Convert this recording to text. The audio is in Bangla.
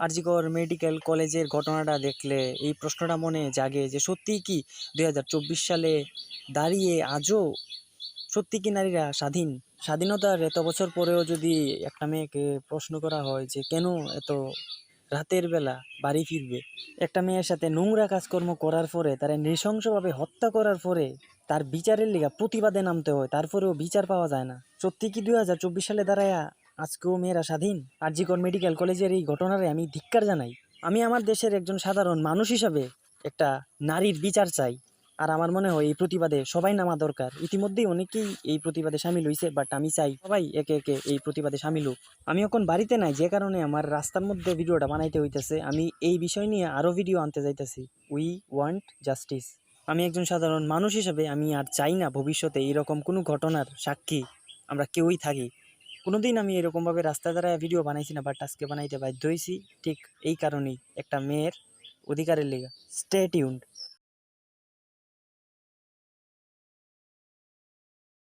আরজিকর মেডিকেল কলেজের ঘটনাটা দেখলে এই প্রশ্নটা মনে জাগে যে সত্যিই কি দু হাজার চব্বিশ সালে দাঁড়িয়ে আজও সত্যি কি নারীরা স্বাধীন? স্বাধীনতার এত বছর পরেও যদি একটা মেয়েকে প্রশ্ন করা হয় যে কেন এত রাতের বেলা বাড়ি ফিরবে? একটা মেয়ের সাথে নোংরা কাজকর্ম করার পরে, তারা নৃশংসভাবে হত্যা করার পরে তার বিচারের লিগা প্রতিবাদে নামতে হয়, তারপরেও বিচার পাওয়া যায় না। সত্যি কি দুই হাজার চব্বিশ সালে দাঁড়ায়া আজকেও মেয়েরা স্বাধীন। আরজিকর মেডিকেল কলেজের এই ঘটনারে আমি ধিক্কার জানাই। আমি আমার দেশের একজন সাধারণ মানুষ হিসাবে একটা নারীর বিচার চাই। আর আমার মনে হয় এই প্রতিবাদে সবাই নামা দরকার। ইতিমধ্যেই অনেকেই এই প্রতিবাদে সামিল হয়েছে বাট আমি চাই সবাই একে একে এই প্রতিবাদে সামিল হোক। আমি এখন বাড়িতে নাই, যে কারণে আমার রাস্তার মধ্যে ভিডিওটা বানাইতে হইতেছে। আমি এই বিষয় নিয়ে আরও ভিডিও আনতে যাইতেছি। উই ওয়ান্ট জাস্টিস আমি একজন সাধারণ মানুষ হিসেবে আমি আর চাই না ভবিষ্যতে এরকম কোনো ঘটনার সাক্ষী। আমরা কেউই থাকি। কোনোদিন আমি এরকমভাবে রাস্তা দ্বারা ভিডিও বানাইছি না বাট আজকে বানাইতে বাধ্য হয়েছি ঠিক এই কারণেই একটা মেয়ের অধিকারের লেগা। Stay tuned